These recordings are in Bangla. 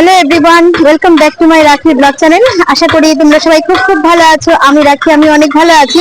Hello everyone welcome back to my Rakhi vlog channel আশা করি তোমরা সবাই খুব খুব ভালো আছো। আমি রাখি, আমি অনেক ভালো আছি।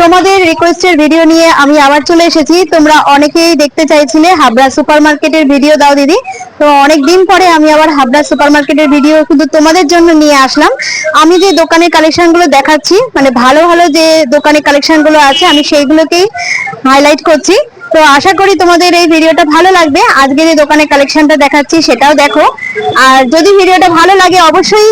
তোমাদের রিকোয়েস্টের ভিডিও নিয়ে আমি আবার চলে এসেছি। তোমরা অনেকেই দেখতে চাইছিলে হাবড়া সুপার মার্কেটের ভিডিও দাও দিদি। তো অনেক দিন পরে আমি আবার হাবড়া সুপার মার্কেটের ভিডিও শুধু তোমাদের জন্য নিয়ে আসলাম। আমি যে দোকানের কালেকশনগুলো দেখাচ্ছি মানে ভালো ভালো যে দোকানের কালেকশনগুলো আছে, আমি সেইগুলোকেই হাইলাইট করছি। তো আশা করি তোমাদের এই ভিডিওটা ভালো লাগবে। আজকে যে দোকানের কালেকশনটা দেখাচ্ছি সেটাও দেখো। আর যদি ভিডিওটা ভালো লাগে, অবশ্যই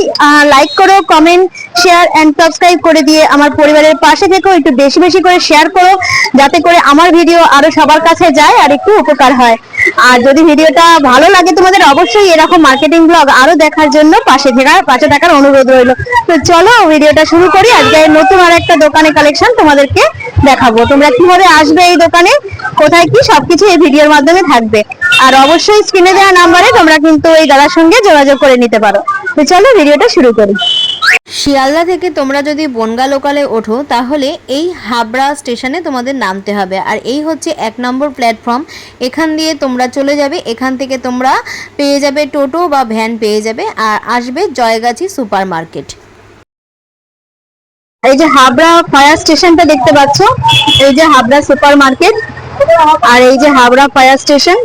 লাইক করো কমেন্ট শেয়ার অ্যান্ড সাবস্ক্রাইব করে দিয়ে আমার পরিবারের পাশে থেকো। একটু বেশি বেশি করে শেয়ার করো, যাতে করে আমার ভিডিও আরও সবার কাছে যায় আর একটু উপকার হয়। আর যদি ভিডিওটা ভালো লাগে তোমাদের, অবশ্যই এরকম মার্কেটিং ব্লগ আরও দেখার জন্য পাশে থাকার পাশে থাকার অনুরোধ রইল। তো চলো, ভিডিওটা শুরু করি। আজকে নতুন আর একটা দোকানে কালেকশন তোমাদেরকে দেখাবো। তোমরা কীভাবে আসবে এই দোকানে? কোথায় কি সবকিছু এই ভিডিওর মাধ্যমে থাকবে। আর অবশ্যই স্ক্রিনে দেওয়া নাম্বারে তোমরা কিন্তু এই দাদার সঙ্গে যোগাযোগ করে নিতে পারো। তো চলো ভিডিওটা শুরু করি। শিয়ালদা থেকে তোমরা যদি বনগা লোকালে ওঠো, তাহলে এই হাবড়া স্টেশনে তোমাদের নামতে হবে। আর এই হচ্ছে এক নম্বর প্ল্যাটফর্ম এখান দিয়ে তোমরা চলে যাবে। এখান থেকে তোমরা পেয়ে যাবে টোটো বা ভ্যান পেয়ে যাবে। আর আসবে জয়গাছি সুপার মার্কেট এই যে হাবড়া ফায়ার স্টেশনটা দেখতে পাচ্ছ? এই যে হাবড়া সুপার মার্কেট আর এই যে হাবড়া ফায়ার স্টেশন,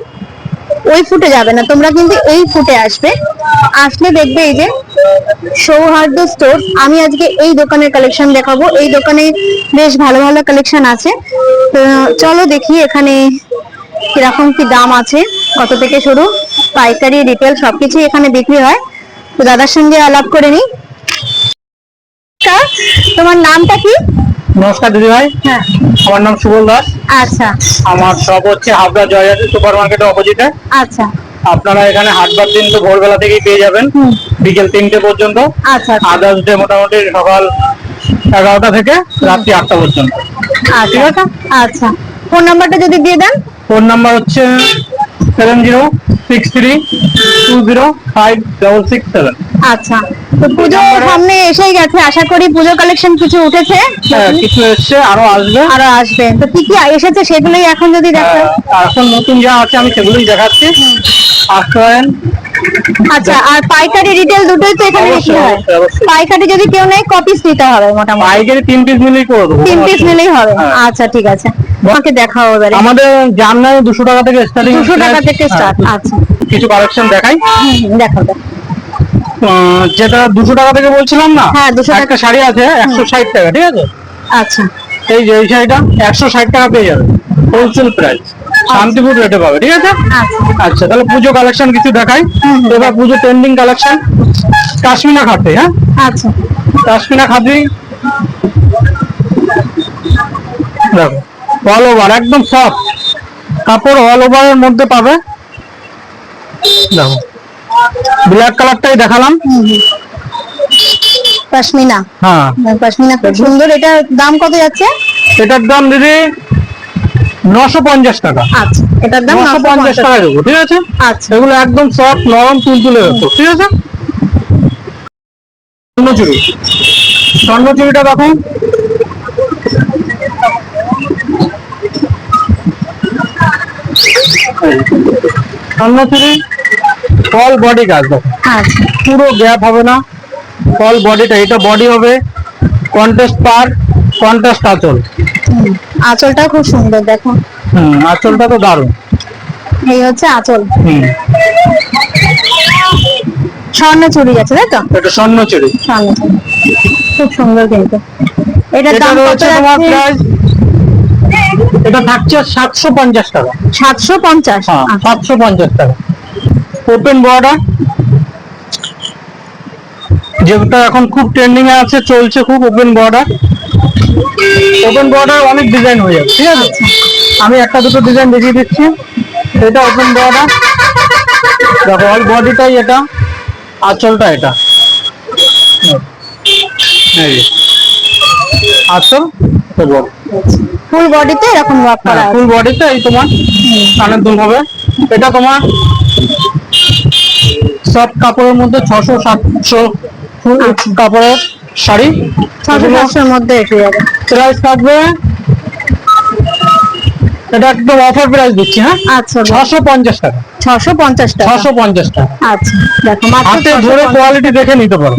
ওই ফুটে যাবে না। তোমরা কিন্তু এই ফুটে আসবে। আসলে দেখবে এই যে সৌহার্দ্য স্টোর আমি আজকে এই দোকানের কালেকশন দেখাবো। এই দোকানে বেশ ভালো ভালো কালেকশন আছে। তো চলো দেখি এখানে কীরকম কি দাম আছে, কত থেকে শুরু? পাইকারি রিটেল সবকিছুই এখানে বিক্রি হয়। তো দাদার সঙ্গে আলাপ করে নিই। তোমার নামটা কি? নমস্কার দিদি ভাই হ্যাঁ। আমার নাম সুবল দাস। আচ্ছা। আমার শপ হচ্ছে হাবড়া জয়জাতি সুপার মার্কেটের অপোজিটে আচ্ছা। আপনারা এখানে হাটবার দিন তো ভোরবেলা থেকেই পেয়ে যাবেন। বিকেল তিনটে পর্যন্ত। আচ্ছা আদার্স ডে মোটামুটি সকাল এগারোটা থেকে রাত্রি আটটা পর্যন্ত। ঠিক আছে আচ্ছা। ফোন নাম্বারটা যদি দিয়ে দেন। ফোন নাম্বার হচ্ছে seven zero six three two zero five double six seven আচ্ছা তো পুজো সামনে এসেই গেছে। আশা করি পুজো কালেকশন কিছু উঠেছে। হ্যাঁ, কিছু এসছে আরও আসবে। আরও আসবে। তো কি কি এসেছে সেগুলোই এখন যদি দেখো আহ, এখন নতুন যা আছে আমি সেগুলোই দেখাচ্ছি। আসতে আচ্ছা আর পাইকারি রিটেল দুটোই তো এখানে অবশ্যই, হয়। পাইকারি যদি কেউ নেয় ক পিস নিতে হবে মোটামুটি? পাইকারি তিন পিস মিলেই করে দেবো তিন পিস নিলেই হবে। হ্যাঁ। আচ্ছা ঠিক আছে। আমাকে দেখাও এবারে। আমাদের জামনায় দুশো টাকা থেকে স্টার্টিং দুশো টাকা থেকে স্টার্ট আচ্ছা। কিছু কালেকশন দেখাই। দেখাও। যেটা দুশো টাকা থেকে বলছিলাম না? হ্যাঁ, 200 টাকা। একটা শাড়ি আছে একশো ষাট টাকা ঠিক আছে? আচ্ছা। এই যে এই শাড়িটা একশো ষাট টাকা পেয়ে যাবে। হোলসেল প্রাইস শান্তিপুর রেটে পাবে ঠিক আছে? আচ্ছা। আচ্ছা তাহলে পুজো কালেকশন কিছু দেখাই। এবার পুজো ট্রেন্ডিং কালেকশন কাশ্মীরা খাতে হ্যাঁ? আচ্ছা। কাশ্মীরা খাদি দেখো। অল ওভার একদম সফট কাপড় অল ওভারের মধ্যে পাবে। দেখো ব্ল্যাক কালারটাই দেখালাম। পশমিনা হ্যাঁ। পশমিনা খুব সুন্দর। এটা দাম কত যাচ্ছে? এটার দাম দিদি নশো পঞ্চাশ টাকা। আচ্ছা এটার দাম নশো পঞ্চাশ টাকা। দেবো ঠিক আছে? আচ্ছা। এগুলো একদম সফট নরম তুলতুলে ঠিক আছে? স্বর্ণচুরি। স্বর্ণচুরিটা দেখুন স্বর্ণচুরি ফল বডি কাজ পুরো গ্যাপ হবে না ফল বডিটা এটা বডি হবে কন্টেস্ট পার কন্ট্রাস্ট আঁচল। আঁচলটা খুব সুন্দর দেখো। হুম আঁচলটা তো দারুণ। এই হচ্ছে আঁচল। হুম। স্বর্ণ চুড়ি আছে তাই তো? এটা স্বর্ণচুরি স্বর্ণ চুড়ি খুব সুন্দর কিন্তু। এটা দাম কত প্রাইস এটা থাকছে সাতশো পঞ্চাশ টাকা। সাতশো পঞ্চাশ? হ্যাঁ আচ্ছা। সাতশো পঞ্চাশ টাকা। ওপেন বর্ডার যেটা এখন খুব ট্রেন্ডিং এ আছে চলছে খুব ওপেন বর্ডার ওপেন বর্ডার অনেক ডিজাইন হয়ে যাবে ঠিক আছে? আমি একটা দুটো ডিজাইন দেখিয়ে দিচ্ছি। এটা ওপেন বর্ডার দেখো অল বডিটাই এটা আঁচলটা এটা। আঁচল বড়। ফুল বডিতে এরকম ওয়ার্ক করা আছে। ফুল বডিতে এই তোমার কানের দুল হবে। এটা তোমার সব কাপড়ের মধ্যে ছশো সাতশো ফুল কাপড়ের শাড়ি। ছশো সাতশোর মধ্যে এসে যাবে প্রাইস থাকবে এটা একদম অফার প্রাইস দিচ্ছি হ্যাঁ? আচ্ছা ছশো পঞ্চাশ টাকা। ছশো পঞ্চাশ টাকা। ছশো পঞ্চাশ টাকা। আচ্ছা দেখো হাতে ধরে কোয়ালিটি দেখে নিতে পারো।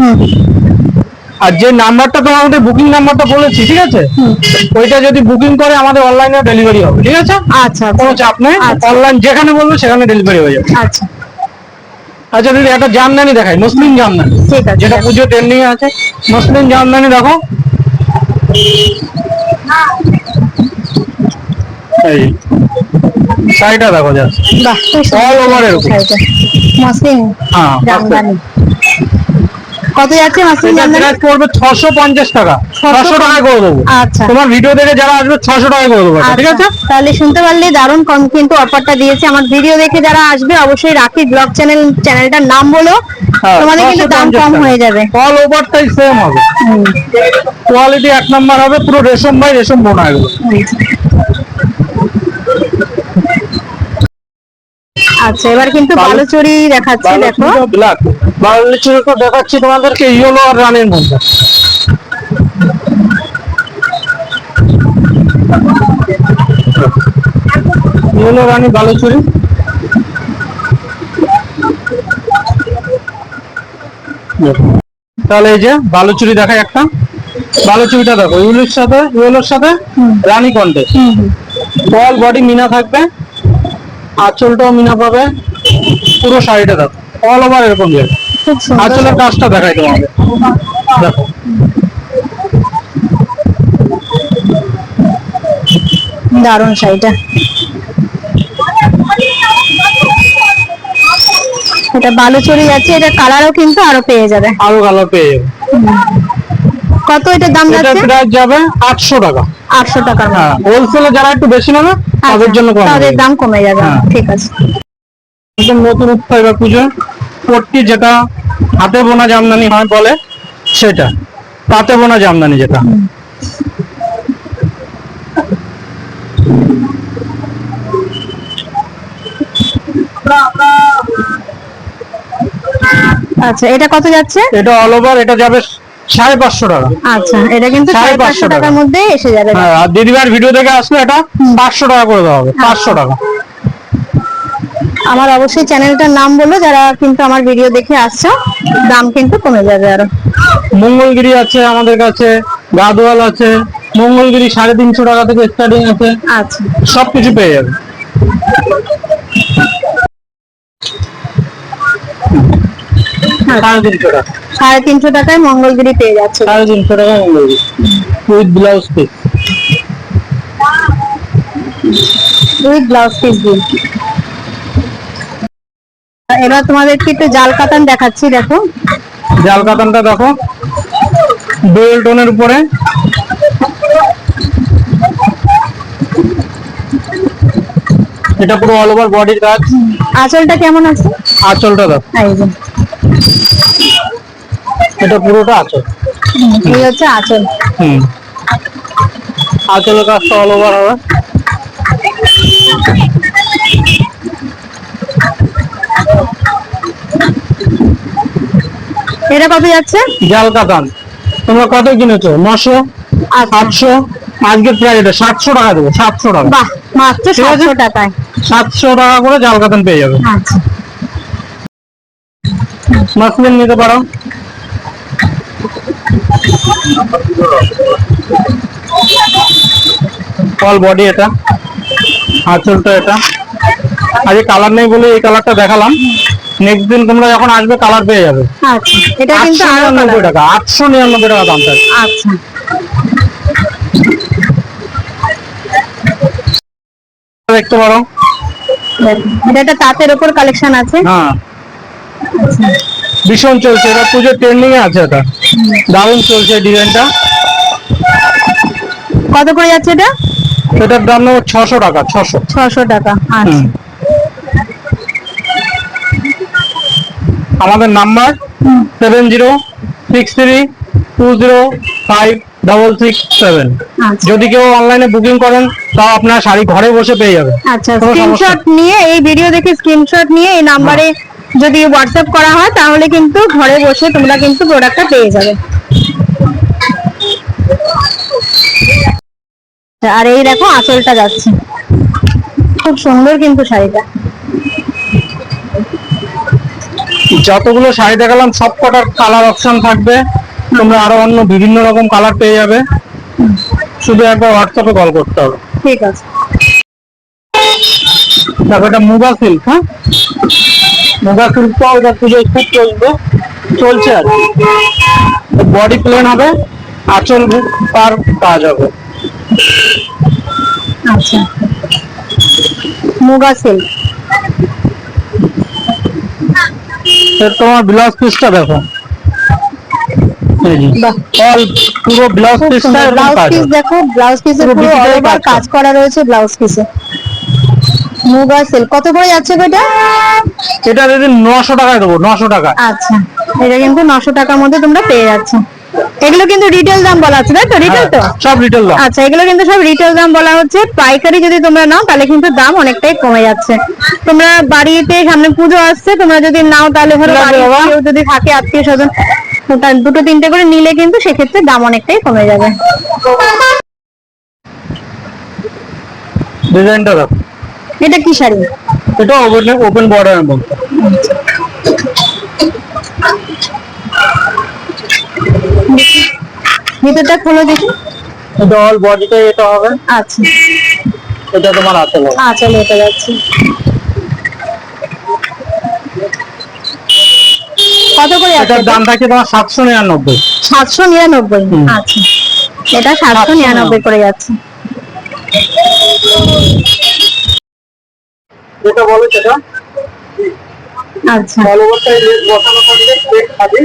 আর যে নাম্বারটা তোমার আমাদের বুকিং নাম্বারটা বলেছি ঠিক আছে? ওইটা যদি বুকিং করে আমাদের অনলাইনে ডেলিভারি হবে ঠিক আছে? আচ্ছা কোনো চাপ নেই। আচ্ছা। অনলাইন যেখানে বলব সেখানে ডেলিভারি হয়ে যাবে। আচ্ছা। আচ্ছা দিদি একটা জামদানি দেখাই মুসলিম জামদানি। ঠিক আছে। যেটা পুজো ট্রেন্ডিং আছে। মুসলিম জামদানি দেখো। এই শাড়িটা দেখো যা All over এরকম। শাড়িটা। হ্যাঁ জামদানি। কত যাচ্ছে জামদানি পড়বে টাকা। ছশো টাকা করে দেবো। আচ্ছা। তোমার ভিডিও দেখে যারা আসবে ছশো টাকা করে দেবো ঠিক আছে? আচ্ছা, তাহলে শুনতে পারলে দারুণ কম কিন্তু অফারটা দিয়েছে। আমার ভিডিও দেখে যারা আসবে অবশ্যই রাখি ব্লগ চ্যানেল চ্যানেলটার নাম বলো। হ্যাঁ, তোমাদের কিন্তু দাম কম হয়ে যাবে। অল ওভারটাই সেম হবে। কোয়ালিটি এক নাম্বার হবে পুরো রেশম বাই রেশম বোনা এগুলো আচ্ছা এবার কিন্তু বালু- বালুচরি দেখাচ্ছে দেখো। ব্ল্যাক বালুচুরি তো দেখাচ্ছি তোমাদেরকে ইয়েলো আর রানের মধ্যে ইয়েলো রানী বালুচুরি। তাহলে এই যে বালুচুরি দেখাই একটা। বালুচুরিটা দেখো ইউলোর সাথে ইয়েলোর সাথে রানী কন্টে। অল বডি মিনা থাকবে। আঁচলটাও মিনা পাবে। পুরো শাড়িটা দেখো অল ওভার এরকম যাবে আঁচলের কাজটা দেখাই তোমাকে। দেখো। দারুণ শাড়িটা। এটা বালুচরি আছে এটা কালারও কিন্তু আরও পেয়ে যাবে। আরও কালার পেয়ে যাবে। কত এটার দাম এটা যাচ্ছে? প্রাইস যাবে আটশো টাকা। আটশো টাকার মতো। হ্যাঁ হোলসেলে যারা একটু বেশি নেবে তাদের আচ্ছা, জন্য কম তাদের দাম কমে যাবে। হ্যাঁ। ঠিক আছে। একদম নতুন উৎসব এবার পুজো পট্টি যেটা হাতে বোনা জামদানি হয় বলে সেটা। তাতে বোনা জামদানি যেটা। আচ্ছা এটা কত যাচ্ছে? এটা অল ওভার এটা যাবে সাড়ে পাঁচশো টাকা। আচ্ছা এটা কিন্তু সাড়ে পাঁচশো টাকার টাকা। মধ্যে এসে যাবে। হ্যাঁ আর দিদিভাইয়ের ভিডিও দেখে আসলে এটা পাঁচশো টাকা করে দেওয়া হবে পাঁচশো টাকা। আমার অবশ্যই চ্যানেলটার নাম বলো যারা কিন্তু আমার ভিডিও দেখে আসছো দাম কিন্তু কমে যাবে আরও। মঙ্গলগিরি আছে আমাদের কাছে গাদোয়াল আছে মঙ্গলগিরি সাড়ে তিনশো টাকা থেকে স্টার্টিং আছে। আচ্ছা। সবকিছু পেয়ে যাবে। সাড়ে তিনশো টাকা। সাড়ে তিনশো টাকায় মঙ্গলগিরি পেয়ে যাচ্ছে সাড়ে তিনশো টাকা Mangalagiri. With blouse piece with blouse piece এবার তোমাদেরকে একটু জাল কাতান দেখাচ্ছি দেখো। জাল কাতানটা দেখো। ডুয়েল টোনের উপরে। এটা পুরো অল ওভার বডির কাজ। আঁচলটা কেমন আছে? আঁচলটা দেখো। এই এটা পুরোটা আঁচল? এই হচ্ছে আঁচল। হুম। আঁচলের কাজটা অল ওভার হবে। এটা কত যাচ্ছে? জাল কাতান তোমরা কত কিনেছো? নশো? আচ্ছা। আটশো আজকের প্রাইস এটা। সাতশো টাকা দেবো সাতশো টাকা। বাহ মাত্র। সাতশো টাকায়। সাতশো টাকা করে জাল কাতান পেয়ে যাবে। আচ্ছা। মাসলিন নিতে পারো। অল বডি এটা। আঁচলটা এটা। আজকে কালার নেই বলে এই কালারটা দেখালাম। নেক্সট দিন তোমরা যখন আসবে কালার পেয়ে যাবে। আচ্ছা এটা কিন্তু আটশো আরও নিরানব্বই টাকা আটশো নিরানব্বই টাকা দামটা আচ্ছা। দেখতে পারো। এটা একটা তাঁতের উপর কালেকশন আছে। হ্যাঁ। ভীষণ চলছে এটা পুজোর ট্রেন্ডিং এ আছে এটা দারুণ চলছে ডিজাইনটা কত করে যাচ্ছে এটা? এটার দাম নেব ছশো টাকা ছশো। ছশো টাকা আচ্ছা। আমাদের number seven zero six three two zero five double six seven. আচ্ছা। যদি কেউ অনলাইনে বুকিং করেন তাও আপনার শাড়ি ঘরে বসে পেয়ে যাবে। আচ্ছা স্ক্রিনশট নিয়ে এই ভিডিও দেখে স্ক্রিনশট নিয়ে এই নাম্বারে যদি হোয়াটসঅ্যাপ করা হয় তাহলে কিন্তু ঘরে বসে তোমরা কিন্তু প্রোডাক্টটা পেয়ে যাবে। আর এই দেখো আঁচলটা যাচ্ছে। খুব সুন্দর কিন্তু শাড়িটা। যতগুলো শাড়ি দেখালাম সব কটার কালার অপশন থাকবে। তোমরা আরও অন্য বিভিন্ন রকম কালার পেয়ে যাবে। শুধু একবার হোয়াটসঅ্যাপে কল করতে হবে। ঠিক আছে। দেখো এটা মুগা সিল্ক হ্যাঁ? মুগা সিল্কটাও এবার পুজোয় খুব চলবে চলছে আর বডি প্লেন হবে আঁচল পার কাজ হবে। আচ্ছা। মুগা সিল্ক তোমার ব্লাউজ পিসটা দেখো। পুরো ব্লাউজ পিস দেখো ব্লাউজ পিসে পুরো। কাজ করা রয়েছে ব্লাউজ পিসে। মুগা সিল্ক কত করে যাচ্ছে এটা? এটা যদি নশো টাকায় দেবো নশো টাকা আচ্ছা এটা কিন্তু নশো টাকার মধ্যে তোমরা পেয়ে যাচ্ছ। এগুলো কিন্তু রিটেল দাম বলা আছে তাই তো? রিটেল তো? হ্যাঁ, সব রিটেল দাম। আচ্ছা এগুলো কিন্তু সব রিটেল দাম বলা হচ্ছে। পাইকারি যদি তোমরা নাও তাহলে কিন্তু দাম অনেকটাই কমে যাচ্ছে। তোমরা বাড়িতে সামনে পুজো আসছে তোমরা যদি নাও তাহলে ধরো? কেউ যদি থাকে আত্মীয় স্বজন দুটো তিনটে করে নিলে কিন্তু সেক্ষেত্রে দাম অনেকটাই কমে যাবে। ডিজাইনটা দেখো। এটা কি শাড়ি? এটা ওপেন ওপেন বর্ডারের মধ্যে। ভিতরটা খোলো দেখি। এটা অল বডিটা এটা হবে। আচ্ছা। এটা তোমার আছে আচ্ছা লেটে যাচ্ছে। কত করে এটার দাম থাকে তোমার সাতশো নিরানব্বই। সাতশো নিরানব্বই। আচ্ছা। এটা সাতশো নিরানব্বই। করে যাচ্ছে। যেটা বলো সেটা। আচ্ছা। লেস বসানো থাকবে খালি।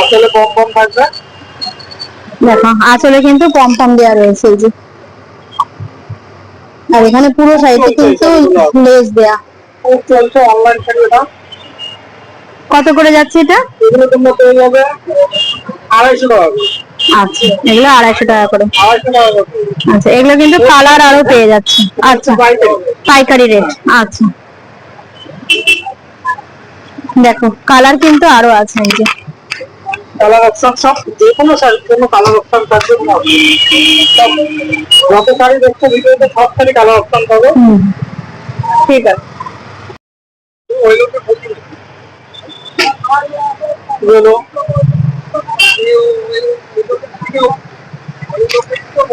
আসলে কম কম থাকবে। দেখো আঁচলে কিন্তু পম পম দেওয়া রয়েছে এই যে। আর এখানে পুরো সাইডে কিন্তু লেস দেয়া। চলছে অনলাইন সেগুলো কত করে যাচ্ছে এটা? এগুলো তোমরা পেয়ে যাবে আড়াইশো টাকা। আচ্ছা এগুলো আড়াইশো টাকা করে। আচ্ছা এগুলো কিন্তু কালার আরও পেয়ে যাচ্ছে। আচ্ছা পাইকারি। রেট। আচ্ছা। দেখো কালার কিন্তু আরও আছে এই যে। কালার অপশন সব যে কোনো শাড়ির জন্য কালার অপশন। সব যত শাড়ি দেখছ ভিডিওতে সব শাড়ি কালার অপশন পাবে। ঠিক আছে।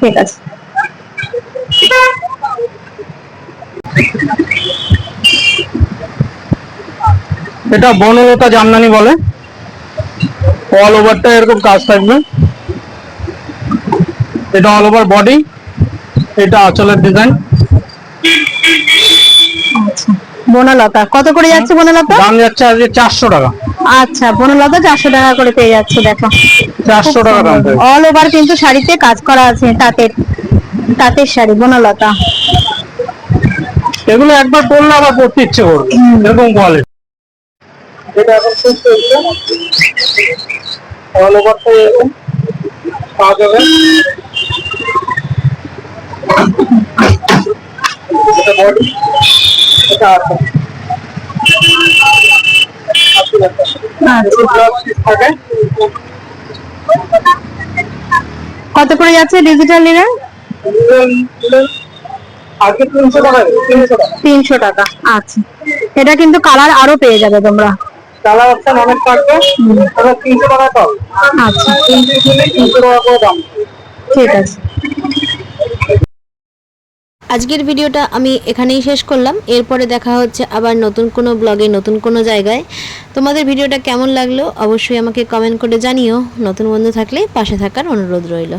ঠিক আছে। এটা বনলতা জামদানি বলে। অল ওভারটা এরকম কাজ থাকবে। এটা অল ওভার বডি এটা আঁচলের ডিজাইন আচ্ছা বনলতা কত করে যাচ্ছে বনলতা? দাম যাচ্ছে আজকে চারশো টাকা। আচ্ছা বনলতা চারশো টাকা করে পেয়ে যাচ্ছে দেখো। চারশো টাকা দাম অল ওভার কিন্তু শাড়িতে কাজ করা আছে তাঁতের তাঁতের শাড়ি বনলতা এগুলো একবার পরলে আবার পড়তে ইচ্ছে করবে। এরকম কোয়ালিটি এটা এখন খুব চলছে। অল ওভারটা এরকম পাওয়া যাবে। এটা বডি এটা আছে। কত করে যাচ্ছে ডিজিটাল নিলে তিনশো টাকা আচ্ছা। এটা কিন্তু কালার আরও পেয়ে যাবে তোমরা। কালার অপশন অনেক থাকবে। এবার তিনশো টাকা পাও আচ্ছা। তিনশো টাকা করে দাম ঠিক আছে। আজকের ভিডিওটা আমি এখানেই শেষ করলাম। এরপরে দেখা হচ্ছে আবার নতুন কোনো ব্লগে, নতুন কোনো জায়গায়। তোমাদের ভিডিওটা কেমন লাগল অবশ্যই আমাকে কমেন্ট করে জানিও। নতুন বন্ধু থাকলে পাশে থাকার অনুরোধ রইল।